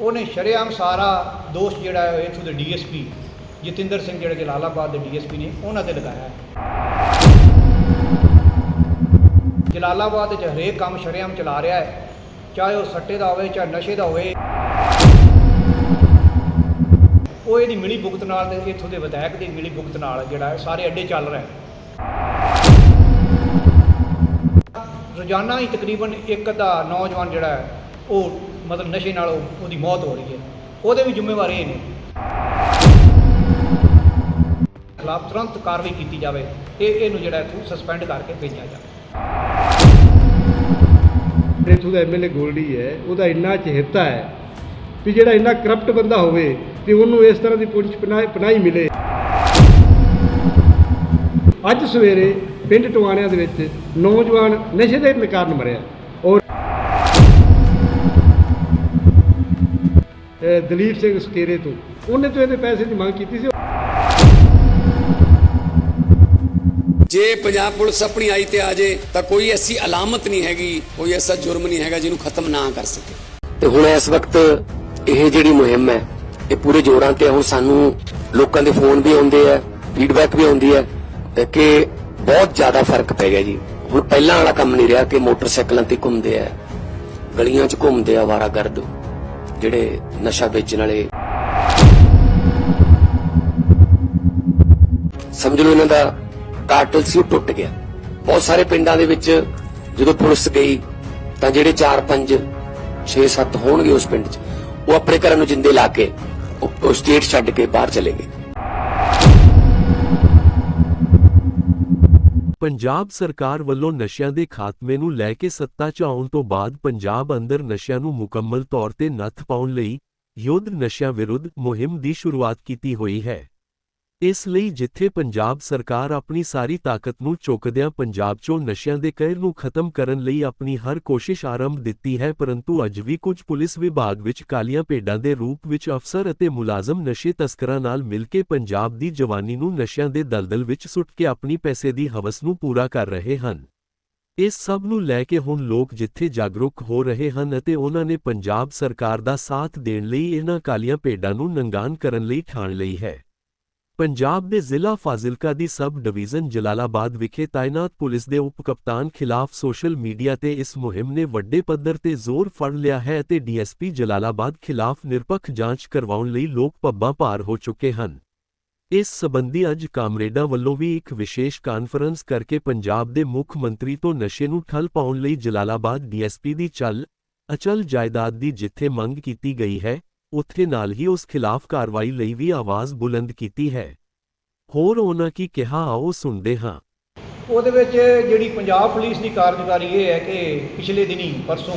ਉਹਨੇ ਸ਼ਰੇਆਮ ਸਾਰਾ ਦੋਸ਼ ਜਿਹੜਾ ਹੈ ਇਥੋਂ ਦੇ ਡੀਐਸਪੀ ਜਤਿੰਦਰ ਸਿੰਘ ਜਿਹੜੇ ਜਲਾਲਾਬਾਦ ਦੇ ਡੀਐਸਪੀ ਨੇ, ਉਹਨਾਂ ਤੇ ਲਗਾਇਆ ਜਲਾਲਾਬਾਦ ਵਿੱਚ ਹਰੇਕ ਕੰਮ ਸ਼ਰੇਆਮ ਚਲਾ ਰਿਹਾ ਹੈ, ਚਾਹੇ ਉਹ ਸੱਟੇ ਦਾ ਹੋਵੇ ਚਾਹੇ ਨਸ਼ੇ ਦਾ ਹੋਵੇ, ਉਹ ਇਹਦੀ ਮਿਲੀ ਭੁਗਤ ਨਾਲ ਤੇ ਇੱਥੋਂ ਦੇ ਵਿਧਾਇਕ ਦੀ ਮਿਲੀ ਭੁਗਤ ਨਾਲ ਜਿਹੜਾ ਸਾਰੇ ਅੱਡੇ ਚੱਲ ਰਹੇ ਰੋਜ਼ਾਨਾ ਹੀ ਤਕਰੀਬਨ ਇੱਕ ਦਾ ਨੌਜਵਾਨ ਜਿਹੜਾ ਹੈ, ਉਹ ਮਤਲਬ ਨਸ਼ੇ ਨਾਲ ਉਹ- ਉਹਦੀ ਮੌਤ ਹੋ ਰਹੀ ਹੈ। ਉਹਦੇ ਵੀ ਜ਼ਿੰਮੇਵਾਰ ਇਹ ਨੇ। ਖਿਲਾਫ ਤੁਰੰਤ ਕਾਰਵਾਈ ਕੀਤੀ ਜਾਵੇ ਇਹ ਇਹਨੂੰ ਜਿਹੜਾ ਇੱਥੋਂ ਸਸਪੈਂਡ ਕਰਕੇ ਭੇਜਿਆ ਜਾਵੇ। ਇੱਥੋਂ ਦਾ ਐਮਐਲਏ ਗੋਲਡੀ ਹੈ। ਉਹਦਾ ਇੰਨਾ ਚਹੇਤਾ ਹੈ ਵੀ ਜਿਹੜਾ ਇੰਨਾ ਕਰਪਟ ਬੰਦਾ ਹੋਵੇ ਤੇ ਉਹਨੂੰ ਇਸ ਤਰ੍ਹਾਂ ਦੀ ਪੁਲਿਸ ਪਨਾਹ ਪਨਾਹੀ ਮਿਲੇ। ਅੱਜ ਸਵੇਰੇ ਪਿੰਡ ਟਵਾਣਿਆਂ ਦੇ ਵਿੱਚ ਨੌਜਵਾਨ ਨਸ਼ੇ ਦੇ ਕਾਰਨ ਮਰਿਆ। ਔਰ ਦਲੀਪ ਸਿੰਘ ਸਕੇਰੇ ਤੋਂ। ਉਹਨੇ ਤੋਂ ਇਹਦੇ ਪੈਸੇ ਦੀ ਮੰਗ ਕੀਤੀ ਸੀ। ਜੇ ਪੰਜਾਬ ਪੁਲਿਸ ਆਪਣੀ ਆਈ ਤੇ ਆ ਜੇ ਤਾਂ ਕੋਈ ਐਸੀ ਅਲਾਮਤ ਨਹੀਂ ਹੈਗੀ ਕੋਈ ਐਸਾ ਜੁਰਮ ਨਹੀਂ ਹੈਗਾ ਜਿਹਨੂੰ ਖਤਮ ਨਾ ਕਰ ਸਕੇ। ਤੇ ਹੁਣ ਇਸ ਵਕਤ ਇਹ ਜਿਹੜੀ ਮੁਹਿੰਮ ਹੈ ਇਹ ਪੂਰੇ ਜੋਰਾਂ ਤੇ। ਹੁਣ ਸਾਨੂੰ ਲੋਕਾਂ ਦੇ ਫੋਨ ਵੀ ਆਉਂਦੇ ਆ ਫੀਡਬੈਕ ਵੀ ਆਉਂਦੀ ਹੈ ਕਿ ਬਹੁਤ ਜ਼ਿਆਦਾ ਫ਼ਰਕ ਪੈ ਗਿਆ ਜੀ। ਹੁਣ ਪਹਿਲਾਂ ਵਾਲਾ ਕੰਮ ਨਹੀਂ ਰਿਹਾ ਕਿ ਮੋਟਰਸਾਈਕਲਾਂ ਤੇ ਘੁੰਮਦੇ ਆ ਗਲੀਆਂ 'ਚ ਘੁੰਮਦੇ ਆ ਵਾਰਾਗਰਦ। ਜਿਹੜੇ ਨਸ਼ਾ ਵੇਚਣ ਵਾਲੇ ਸਮਝ ਲਓ ਇਹਨਾਂ ਦਾ ਕਾਰਟਲ ਸੀ, ਉਹ ਟੁੱਟ ਗਿਆ। ਬਹੁਤ ਸਾਰੇ ਪਿੰਡਾਂ ਦੇ ਵਿੱਚ ਜਦੋਂ ਪੁਲਿਸ ਗਈ, ਤਾਂ ਜਿਹੜੇ 4 5 6 7 ਹੋਣਗੇ ਉਸ ਪਿੰਡ 'ਚ, ਉਹ ਆਪਣੇ ਘਰਾਂ ਨੂੰ ਜਿੰਦੇ ਲਾ ਕੇ, ਉਹ ਸਟੇਟ ਛੱਡ ਕੇ ਬਾਹਰ ਚਲੇ ਗਏ। ਪੰਜਾਬ ਸਰਕਾਰ ਵੱਲੋਂ ਨਸ਼ਿਆਂ ਦੇ ਖਾਤਮੇ ਨੂੰ ਲੈ ਕੇ ਸੱਤਾ 'ਚ ਆਉਣ ਤੋਂ ਬਾਅਦ ਪੰਜਾਬ ਅੰਦਰ ਨਸ਼ਿਆਂ ਨੂੰ ਮੁਕੰਮਲ ਤੌਰ ਤੇ ਨੱਥ ਪਾਉਣ ਲਈ ਯੁੱਧ ਨਸ਼ਿਆਂ ਵਿਰੁੱਧ ਮੁਹਿੰਮ ਦੀ ਸ਼ੁਰੂਆਤ ਕੀਤੀ ਹੋਈ ਹੈ। ਇਸ ਲਈ ਜਿੱਥੇ ਪੰਜਾਬ ਸਰਕਾਰ ਆਪਣੀ ਸਾਰੀ ਤਾਕਤ ਨੂੰ ਚੁੱਕਦਿਆਂ ਪੰਜਾਬ 'ਚੋਂ ਨਸ਼ਿਆਂ ਦੇ ਕਹਿਰ ਨੂੰ ਖਤਮ ਕਰਨ ਲਈ ਆਪਣੀ ਹਰ ਕੋਸ਼ਿਸ਼ ਆਰੰਭ ਦਿੱਤੀ ਹੈ, ਪਰੰਤੂ ਅੱਜ ਵੀ ਕੁਝ ਪੁਲਿਸ ਵਿਭਾਗ ਵਿੱਚ ਕਾਲੀਆਂ ਭੇਡਾਂ ਦੇ ਰੂਪ ਵਿੱਚ ਅਫਸਰ ਅਤੇ ਮੁਲਾਜ਼ਮ ਨਸ਼ੇ ਤਸਕਰਾਂ ਨਾਲ ਮਿਲ ਕੇ ਪੰਜਾਬ ਦੀ ਜਵਾਨੀ ਨੂੰ ਨਸ਼ਿਆਂ ਦੇ ਦਲਦਲ ਵਿੱਚ ਸੁੱਟ ਕੇ ਆਪਣੀ ਪੈਸੇ ਦੀ ਹਵਸ ਨੂੰ ਪੂਰਾ ਕਰ ਰਹੇ ਹਨ। ਇਸ ਸਭ ਨੂੰ ਲੈ ਕੇ ਹੁਣ ਲੋਕ ਜਿੱਥੇ ਜਾਗਰੂਕ ਹੋ ਰਹੇ ਹਨ ਅਤੇ ਉਹਨਾਂ ਨੇ ਪੰਜਾਬ ਸਰਕਾਰ ਦਾ ਸਾਥ ਦੇਣ ਲਈ ਇਹਨਾਂ ਕਾਲੀਆਂ ਭੇਡਾਂ ਨੂੰ ਨੰਗਾਨ ਕਰਨ ਲਈ ਠਾਣ ਲਈ ਹੈ। ਪੰਜਾਬ ਦੇ ਜ਼ਿਲ੍ਹਾ ਫਾਜ਼ਿਲਕਾ ਦੀ ਸਬ ਡਿਵੀਜ਼ਨ ਜਲਾਲਾਬਾਦ ਵਿਖੇ ਤਾਇਨਾਤ ਪੁਲਿਸ ਦੇ ਉਪ ਕਪਤਾਨ ਖਿਲਾਫ ਸੋਸ਼ਲ ਮੀਡੀਆ ਤੇ ਇਸ ਮੁਹਿੰਮ ਨੇ ਵੱਡੇ ਪੱਧਰ ਤੇ ਜ਼ੋਰ ਫੜ ਲਿਆ ਹੈ ਅਤੇ ਡੀਐਸਪੀ ਜਲਾਲਾਬਾਦ ਖਿਲਾਫ ਨਿਰਪੱਖ ਜਾਂਚ ਕਰਵਾਉਣ ਲਈ ਲੋਕ ਪੱਬਾਂ ਭਾਰ ਹੋ ਚੁੱਕੇ ਹਨ ਇਸ ਸਬੰਧੀ ਅੱਜ ਕਾਮਰੇਡਾਂ ਵੱਲੋਂ ਵੀ ਇੱਕ ਵਿਸ਼ੇਸ਼ ਕਾਨਫਰੰਸ ਕਰਕੇ ਪੰਜਾਬ ਦੇ ਮੁੱਖ ਮੰਤਰੀ ਤੋਂ ਨਸ਼ੇ ਨੂੰ ਠੱਲ ਪਾਉਣ ਲਈ ਜਲਾਲਾਬਾਦ ਡੀਐਸਪੀ ਦੀ ਚੱਲ ਅਚਲ ਜਾਇਦਾਦ ਦੀ ਜਿੱਥੇ ਮੰਗ ਕੀਤੀ ਗਈ ਹੈ ਉੱਥੇ ਨਾਲ ਹੀ ਉਸ ਖਿਲਾਫ ਕਾਰਵਾਈ ਲਈ ਵੀ ਆਵਾਜ਼ ਬੁਲੰਦ ਕੀਤੀ ਹੈ। ਹੋਰ ਉਹਨਾਂ ਕੀ ਕਿਹਾ ਆਓ ਸੁਣਦੇ ਹਾਂ। ਉਹਦੇ ਵਿੱਚ ਜਿਹੜੀ ਪੰਜਾਬ ਪੁਲਿਸ ਦੀ ਕਾਰਜਕਾਰੀ ਇਹ ਹੈ ਕਿ ਪਿਛਲੇ ਦਿਨੀ ਪਰਸੋਂ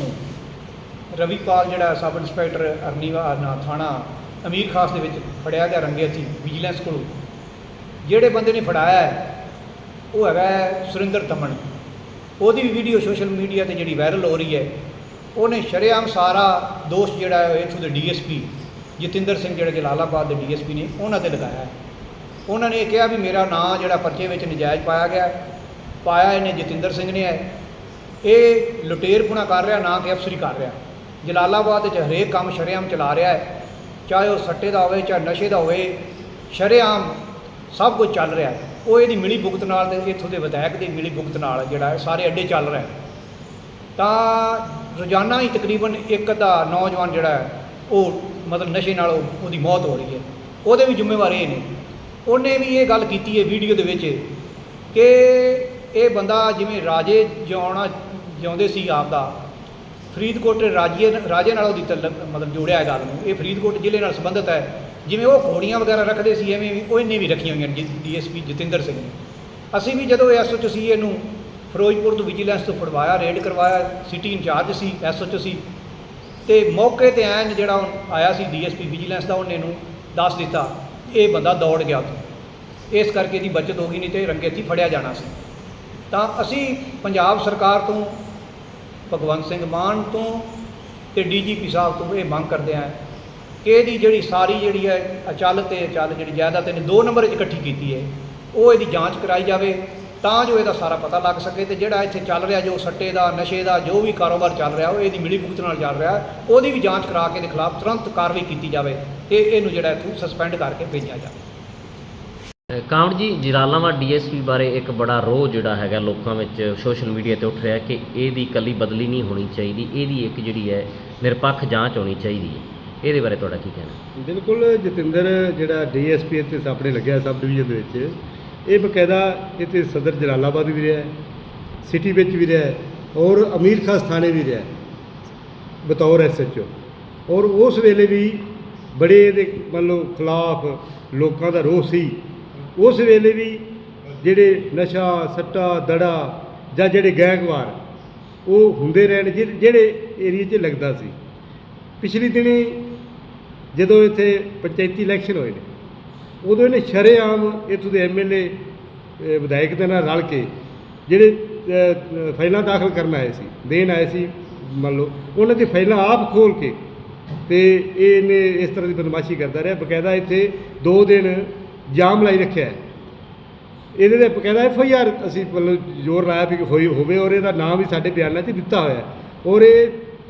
ਰਵੀ ਪਾਲ ਜਿਹੜਾ ਸਬ ਇੰਸਪੈਕਟਰ ਅਰਨੀਵਾ ਨਾ ਥਾਣਾ ਅਮੀਰ ਖਾਸ ਦੇ ਵਿੱਚ ਫੜਿਆ ਗਿਆ ਰੰਗੇ ਸੀ ਵਿਜੀਲੈਂਸ ਕੋਲੋਂ। ਜਿਹੜੇ ਬੰਦੇ ਨੇ ਫੜਾਇਆ ਉਹ ਹੈਗਾ ਹੈ ਸੁਰਿੰਦਰ ਤਮਨ ਉਹਦੀ ਵੀ ਵੀਡੀਓ ਸੋਸ਼ਲ ਮੀਡੀਆ ਤੇ ਜਿਹੜੀ ਵਾਇਰਲ ਹੋ ਰਹੀ ਹੈ ਉਹਨੇ ਸ਼ਰੇਆਮ ਸਾਰਾ ਦੋਸ਼ ਜਿਹੜਾ ਹੈ ਇਥੋਂ ਦੇ ਡੀਐਸਪੀ ਜਤਿੰਦਰ ਸਿੰਘ ਜਿਹੜੇ ਜਲਾਲਾਬਾਦ ਦੇ ਡੀਐਸਪੀ ਨੇ, ਉਹਨਾਂ ਤੇ ਲਗਾਇਆ ਉਹਨਾਂ ਨੇ ਇਹ ਕਿਹਾ ਵੀ ਮੇਰਾ ਨਾਂ ਜਿਹੜਾ ਪਰਚੇ ਵਿੱਚ ਨਜਾਇਜ਼ ਪਾਇਆ ਗਿਆ ਪਾਇਆ ਇਹਨੇ ਜਤਿੰਦਰ ਸਿੰਘ ਨੇ ਹੈ। ਇਹ ਲੁਟੇਰਪੁਣਾ ਕਰ ਰਿਹਾ, ਨਾ ਕਿ ਅਫਸਰੀ ਕਰ ਰਿਹਾ। ਜਲਾਲਾਬਾਦ ਵਿੱਚ ਹਰੇਕ ਕੰਮ ਸ਼ਰੇਆਮ ਚਲਾ ਰਿਹਾ ਹੈ, ਚਾਹੇ ਉਹ ਸੱਟੇ ਦਾ ਹੋਵੇ ਚਾਹੇ ਨਸ਼ੇ ਦਾ ਹੋਵੇ, ਸ਼ਰੇਆਮ ਸਭ ਕੁਝ ਚੱਲ ਰਿਹਾ ਹੈ। ਉਹ ਇਹਦੀ ਮਿਲੀ ਭੁਗਤ ਨਾਲ ਤੇ ਇੱਥੋਂ ਦੇ ਵਿਧਾਇਕ ਦੀ ਮਿਲੀ ਭੁਗਤ ਨਾਲ ਜਿਹੜਾ ਸਾਰੇ ਅੱਡੇ ਚੱਲ ਰਹੇ ਤਾਂ ਰੋਜ਼ਾਨਾ ਹੀ ਤਕਰੀਬਨ ਇੱਕ ਦਾ ਨੌਜਵਾਨ ਜਿਹੜਾ ਹੈ, ਉਹ ਮਤਲਬ ਨਸ਼ੇ ਨਾਲ ਉਹ- ਉਹਦੀ ਮੌਤ ਹੋ ਰਹੀ ਹੈ। ਉਹਦੇ ਵੀ ਜ਼ਿੰਮੇਵਾਰ ਇਹ ਨੇ। ਉਹਨੇ ਵੀ ਇਹ ਗੱਲ ਕੀਤੀ ਹੈ ਵੀਡੀਓ ਦੇ ਵਿੱਚ ਕਿ ਇਹ ਬੰਦਾ ਜਿਵੇਂ ਰਾਜੇ ਜਿਉਣਾ ਜਿਉਂਦੇ ਸੀ ਆਪਦਾ, ਫਰੀਦਕੋਟ ਰਾਜੇ ਰਾਜੇ ਨਾਲ ਉਹਦੀ ਤਲ ਮਤਲਬ ਜੋੜਿਆ ਹੈ ਗੱਲ ਨੂੰ। ਇਹ ਫਰੀਦਕੋਟ ਜ਼ਿਲ੍ਹੇ ਨਾਲ ਸੰਬੰਧਿਤ ਹੈ। ਜਿਵੇਂ ਉਹ ਘੋੜੀਆਂ ਵਗੈਰਾ ਰੱਖਦੇ ਸੀ, ਐਵੇਂ ਵੀ ਉਹ ਇਹਨੇ ਵੀ ਰੱਖੀਆਂ ਹੋਈਆਂ ਡੀਐਸਪੀ ਜਤਿੰਦਰ ਸਿੰਘ ਨੇ। ਅਸੀਂ ਵੀ ਜਦੋਂ ਐਸਓਚ ਸੀ ਇਹਨੂੰ ਫਿਰੋਜ਼ਪੁਰ ਤੋਂ ਵਿਜੀਲੈਂਸ ਤੋਂ ਫੜਵਾਇਆ, ਰੇਡ ਕਰਵਾਇਆ, ਸਿਟੀ ਇੰਚਾਰਜ ਸੀ ਐਸਓਚ ਸੀ। ਤੇ ਮੌਕੇ ਤੇ ਐਨ ਜਿਹੜਾ ਉਹ ਆਇਆ ਸੀ ਡੀਐਸਪੀ ਵਿਜੀਲੈਂਸ ਦਾ, ਉਹਨੇ ਨੂੰ ਦੱਸ ਦਿੱਤਾ, ਇਹ ਬੰਦਾ ਦੌੜ ਗਿਆ ਉੱਥੋਂ। ਇਸ ਕਰਕੇ ਇਹਦੀ ਬਚਤ ਹੋ ਗਈ, ਨਹੀਂ ਤੇ ਰੰਗੇ ਹੱਥੀਂ ਫੜਿਆ ਜਾਣਾ ਸੀ। ਤਾਂ ਅਸੀਂ ਪੰਜਾਬ ਸਰਕਾਰ ਤੋਂ, ਭਗਵੰਤ ਸਿੰਘ ਮਾਨ ਤੋਂ ਤੇ ਡੀਜੀਪੀ ਸਾਹਿਬ ਤੋਂ ਇਹ ਮੰਗ ਕਰਦੇ ਹਾਂ ਕਿ ਇਹਦੀ ਜਿਹੜੀ ਸਾਰੀ ਜਿਹੜੀ ਹੈ, ਅਚਲ ਤੇ ਅਚਲ ਜਿਹੜੀ ਜਾਇਦਾਦ ਇਹਨੇ ਦੋ ਨੰਬਰ 'ਚ ਇਕੱਠੀ ਕੀਤੀ ਹੈ, ਉਹ ਇਹਦੀ ਜਾਂਚ ਕਰਾਈ ਜਾਵੇ। ਤਾਂ ਜੋ ਇਹਦਾ ਸਾਰਾ ਪਤਾ ਲੱਗ ਸਕੇ ਤੇ ਜਿਹੜਾ ਇੱਥੇ ਚੱਲ ਰਿਹਾ ਜੋ ਸੱਟੇ ਦਾ ਨਸ਼ੇ ਦਾ ਜੋ ਵੀ ਕਾਰੋਬਾਰ ਚੱਲ ਰਿਹਾ ਉਹ ਇਹਦੀ ਮਿਲੀ ਭੁਗਤ ਨਾਲ ਚੱਲ ਰਿਹਾ ਉਹਦੀ ਵੀ ਜਾਂਚ ਕਰਾ ਕੇ ਇਹਦੇ ਖਿਲਾਫ ਤੁਰੰਤ ਕਾਰਵਾਈ ਕੀਤੀ ਜਾਵੇ ਤੇ ਇਹਨੂੰ ਜਿਹੜਾ ਇੱਥੋਂ ਸਸਪੈਂਡ ਕਰਕੇ ਭੇਜਿਆ ਜਾਵੇ। ਕਾਂਵੜ ਜੀ ਜਲਾਲਾਬਾਦ ਡੀਐਸਪੀ ਬਾਰੇ ਇੱਕ ਬੜਾ ਰੋਹ ਜਿਹੜਾ ਹੈਗਾ ਲੋਕਾਂ ਵਿੱਚ ਸੋਸ਼ਲ ਮੀਡੀਆ ਤੇ ਉੱਠ ਰਿਹਾ ਕਿ ਇਹਦੀ ਕੱਲੀ ਬਦਲੀ ਨਹੀਂ ਹੋਣੀ ਚਾਹੀਦੀ ਇਹਦੀ ਇੱਕ ਜਿਹੜੀ ਹੈ ਨਿਰਪੱਖ ਜਾਂਚ ਹੋਣੀ ਚਾਹੀਦੀ ਹੈ। ਇਹਦੇ ਬਾਰੇ ਤੁਹਾਡਾ ਕੀ ਕਹਿਣਾ? ਬਿਲਕੁਲ ਜਤਿੰਦਰ ਜਿਹੜਾ ਡੀਐਸਪੀ ਇੱਥੇ ਆਪਣੇ ਲੱਗਿਆ ਸਬ ਡਿਵੀਜ਼ਨ ਦੇ ਵਿੱਚ ਇਹ ਬਕਾਇਦਾ ਇੱਥੇ ਸਦਰ ਜਲਾਲਾਬਾਦ ਵੀ ਰਿਹਾ ਸਿਟੀ ਵਿੱਚ ਵੀ ਰਿਹਾ ਔਰ ਅਮੀਰ ਖਾਸ ਥਾਣੇ ਵੀ ਰਿਹਾ ਹੈ, ਬਤੌਰ ਐਸਐਚਓ ਔਰ ਉਸ ਵੇਲੇ ਵੀ ਬੜੇ ਇਹਦੇ ਮੰਨ ਲਓ ਖਿਲਾਫ ਲੋਕਾਂ ਦਾ ਰੋਹ ਸੀ। ਉਸ ਵੇਲੇ ਵੀ ਜਿਹੜੇ ਨਸ਼ਾ ਸੱਟਾ ਦੜਾ ਜਾਂ ਜਿਹੜੇ ਗੈਂਗਵਾਰ ਉਹ ਹੁੰਦੇ ਰਹਿਣ ਜਿਹ- ਜਿਹੜੇ ਏਰੀਏ 'ਚ ਲੱਗਦਾ ਸੀ। ਪਿਛਲੀ ਦਿਨੀ ਜਦੋਂ ਇੱਥੇ ਪੰਚਾਇਤੀ ਇਲੈਕਸ਼ਨ ਹੋਏ ਨੇ ਉਦੋਂ ਇਹਨੇ ਸ਼ਰੇਆਮ ਇੱਥੋਂ ਦੇ ਐਮਐਲਏ ਵਿਧਾਇਕ ਦੇ ਨਾਲ ਰਲ ਕੇ ਜਿਹੜੇ ਫਾਈਲਾਂ ਦਾਖਲ ਕਰਨ ਆਏ ਸੀ, ਦੇਣ ਆਏ ਸੀ, ਮੰਨ ਲਓ, ਉਹਨਾਂ ਦੀ ਫਾਈਲਾਂ ਆਪ ਖੋਲ ਕੇ ਤੇ ਇਹਨੇ ਇਸ ਤਰ੍ਹਾਂ ਦੀ ਬਦਮਾਸ਼ੀ ਕਰਦਾ ਰਿਹਾ। ਬਕਾਇਦਾ ਇੱਥੇ 2 ਦਿਨ ਜਾਮ ਲਾਈ ਰੱਖਿਆ ਹੈ। ਇਹਦੇ ਤੇ ਬਕਾਇਦਾ ਐਫ ਆਈ ਆਰ ਅਸੀਂ ਮਤਲਬ ਜ਼ੋਰ ਲਾਇਆ ਵੀ ਹੋਈ ਹੋਵੇ ਔਰ ਇਹਦਾ ਨਾਮ ਵੀ ਸਾਡੇ ਬਿਆਨਾਂ 'ਚ ਦਿੱਤਾ ਹੋਇਆ ਔਰ ਇਹ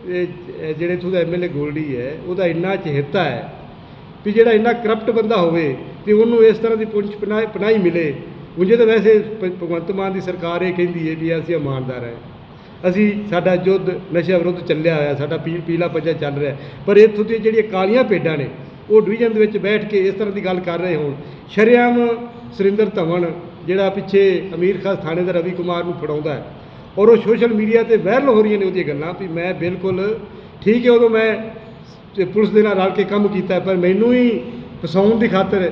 ਇਹ ਜ- ਜਿਹੜੇ ਇੱਥੋਂ ਦਾ ਐਮਐਲਏ ਗੋਲਡੀ ਹੈ, ਉਹਦਾ ਇੰਨਾ ਚਹੇਤਾ ਹੈ ਵੀ ਜਿਹੜਾ ਇੰਨਾ ਕਰਪਟ ਬੰਦਾ ਹੋਵੇ ਤੇ ਉਹਨੂੰ ਇਸ ਤਰ੍ਹਾਂ ਦੀ ਪੁੰਛ ਪਨਾਹ, ਪਨਾਹੀ ਮਿਲੇ। ਉਂਝੇ ਤਾਂ ਵੈਸੇ ਭਗਵੰਤ ਮਾਨ ਦੀ ਸਰਕਾਰ ਇਹ ਕਹਿੰਦੀ ਹੈ ਵੀ ਅਸੀਂ ਇਮਾਨਦਾਰ ਹੈ। ਅਸੀਂ ਸਾਡਾ ਯੁੱਧ ਨਸ਼ਾ ਵਿਰੁੱਧ ਚੱਲਿਆ ਹੋਇਆ, ਸਾਡਾ ਪੀ, ਪੀਲਾ ਪੰਜਾ ਚੱਲ ਰਿਹਾ ਪਰ ਇੱਥੋਂ ਦੀਆਂ ਜਿਹੜੀਆਂ ਕਾਲੀਆਂ ਭੇਡਾਂ ਨੇ, ਉਹ ਡਿਵੀਜ਼ਨ ਦੇ ਵਿੱਚ ਬੈਠ ਕੇ ਇਸ ਤਰ੍ਹਾਂ ਦੀ ਗੱਲ ਕਰ ਰਹੇ ਹੋਣ। ਸ਼ਰੇਆਮ ਸੁਰਿੰਦਰ ਧਵਨ, ਜਿਹੜਾ ਪਿੱਛੇ ਅਮੀਰ ਖਾਸ ਥਾਣੇ ਦਾ ਰਵੀ ਕੁਮਾਰ ਨੂੰ ਫੜਾਉਂਦਾ ਹੈ, ਔਰ ਉਹ ਸੋਸ਼ਲ ਮੀਡੀਆ ਤੇ ਵਾਇਰਲ ਹੋ ਰਹੀਆਂ ਨੇ ਉਹਦੀਆਂ ਗੱਲਾਂ ਵੀ ਮੈਂ ਬਿਲਕੁਲ ਠੀਕ ਹੈ, ਉਦੋਂ ਮੈਂ ਪੁਲਿਸ ਦੇ ਨਾਲ ਰਲ ਕੇ ਕੰਮ ਕੀਤਾ, ਪਰ ਮੈਨੂੰ ਹੀ ਫਸਾਉਣ ਦੀ ਖਾਤਰ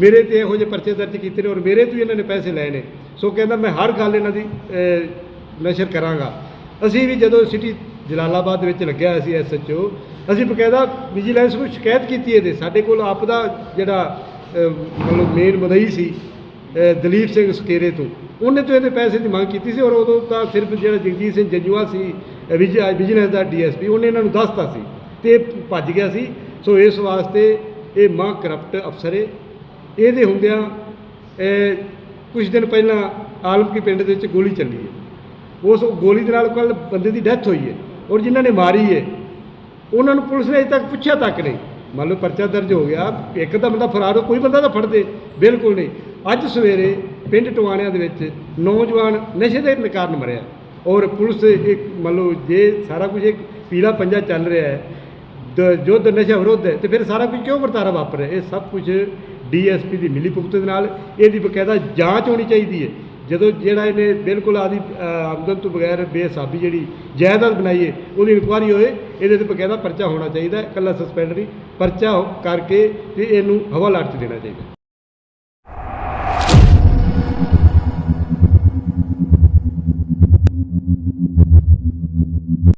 ਮੇਰੇ ਤੇ ਇਹੋ ਜਿਹੇ ਪਰਚੇ ਦਰਜ ਕੀਤੇ ਨੇ ਔਰ ਮੇਰੇ ਤੋਂ ਹੀ ਇਹਨਾਂ ਨੇ ਪੈਸੇ ਲਏ ਨੇ। ਸੋ ਕਹਿੰਦਾ ਮੈਂ ਹਰ ਗੱਲ ਇਹਨਾਂ ਦੀ ਨਸ਼ਰ ਕਰਾਂਗਾ। ਅਸੀਂ ਵੀ ਜਦੋਂ ਸਿਟੀ ਜਲਾਲਾਬਾਦ ਦੇ ਵਿੱਚ ਲੱਗਿਆ ਹੋਇਆ ਸੀ ਐਸਐਚਓ ਅਸੀਂ ਬਕਾਇਦਾ ਵਿਜੀਲੈਂਸ ਨੂੰ ਸ਼ਿਕਾਇਤ ਕੀਤੀ ਇਹਦੇ। ਸਾਡੇ ਕੋਲ ਆਪ ਦਾ ਜਿਹੜਾ ਮਤਲਬ ਮੇਨ ਮਦਈ ਸੀ ਦਲੀਪ ਸਿੰਘ ਸਕੇਰੇ ਤੋਂ। ਉਹਨੇ ਤੋਂ ਇਹਦੇ ਪੈਸੇ ਦੀ ਮੰਗ ਕੀਤੀ ਸੀ ਔਰ ਉਦੋਂ ਤਾਂ ਸਿਰਫ ਜਿਹੜਾ ਜਗਜੀਤ ਸਿੰਘ ਜੰਜੂਆ ਸੀ ਅਹ, ਵਿਜ- ਵਿਜੀਲੈਂਸ ਦਾ ਡੀਐਸਪੀ ਉਹਨੇ ਇਹਨਾਂ ਨੂੰ ਦੱਸਤਾ ਸੀ। ਤੇ ਇਹ ਭੱਜ ਗਿਆ ਸੀ। ਸੋ ਇਸ ਵਾਸਤੇ ਇਹ ਮਾਂ ਕਰਪਟ ਅਫਸਰ ਹੈ। ਇਹਦੇ ਹੁੰਦਿਆਂ ਕੁਝ ਦਿਨ ਪਹਿਲਾਂ ਆਲਮਕੀ ਪਿੰਡ ਦੇ ਵਿੱਚ ਗੋਲੀ ਚੱਲੀ ਹੈ। ਉਸ ਗੋਲੀ ਦੇ ਨਾਲ ਕੱਲ ਬੰਦੇ ਦੀ ਡੈਥ ਹੋਈ ਹੈ ਔਰ ਜਿਨ੍ਹਾਂ ਨੇ ਮਾਰੀ ਹੈ, ਉਹਨਾਂ ਨੂੰ ਪੁਲਿਸ ਨੇ ਅਜੇ ਤੱਕ ਪੁੱਛਿਆ ਤੱਕ ਨਹੀਂ। ਮੰਨ ਲਓ ਪਰਚਾ ਦਰਜ ਹੋ ਗਿਆ, ਇੱਕ ਤਾਂ ਬੰਦਾ ਫਰਾਰ ਹੋ, ਕੋਈ ਬੰਦਾ ਤਾਂ ਫੜਦੇ, ਬਿਲਕੁਲ ਨਹੀਂ। ਅੱਜ ਸਵੇਰੇ ਪਿੰਡ ਟਵਾਣਿਆਂ ਦੇ ਵਿੱਚ ਨੌਜਵਾਨ ਨਸ਼ੇ ਦੇ ਕਾਰਨ ਮਰਿਆ ਔਰ ਪੁਲਿਸ ਇੱਕ ਮੰਨ ਲਓ ਜੇ ਸਾਰਾ ਕੁਝ ਇੱਕ ਪੀਲਾ ਪੰਜਾ ਚੱਲ ਰਿਹਾ ਹੈ, ਦ- ਯੁੱਧ ਨਸ਼ਾ ਵਿਰੁੱਧ ਹੈ, ਤੇ ਫਿਰ ਸਾਰਾ ਕੁਝ ਕਿਉਂ ਵਰਤਾਰਾ ਵਾਪਰ ਰਿਹਾ ਇਹ ਸਭ ਕੁਝ ਡੀਐਸਪੀ ਦੀ ਮਿਲੀ ਭੁਗਤ ਦੇ ਨਾਲ ਇਹਦੀ ਬਕਾਇਦਾ ਜਾਂਚ ਹੋਣੀ ਚਾਹੀਦੀ ਹੈ। ਜਦੋਂ ਜਿਹੜਾ ਇਹਨੇ ਬਿਲਕੁਲ ਆਦੀ ਆਮਦਨ ਤੋਂ ਬਗੈਰ ਬੇਸਾਬੀ ਜਿਹੜੀ ਜਾਇਦਾਦ ਬਣਾਈ ਹੈ, ਉਹਦੀ ਇਨਕੁਆਰੀ ਹੋਏ, ਇਹਦੇ ਤੇ ਬਕਾਇਦਾ ਪਰਚਾ ਹੋਣਾ ਚਾਹੀਦਾ ਇਕੱਲਾ ਸਸਪੈਂਡ ਨਹੀਂ ਪਰਚਾ ਹੋ- ਕਰਕੇ ਤੇ ਇਹਨੂੰ ਹਵਾਲਾਤ 'ਚ ਦੇਣਾ ਚਾਹੀਦਾ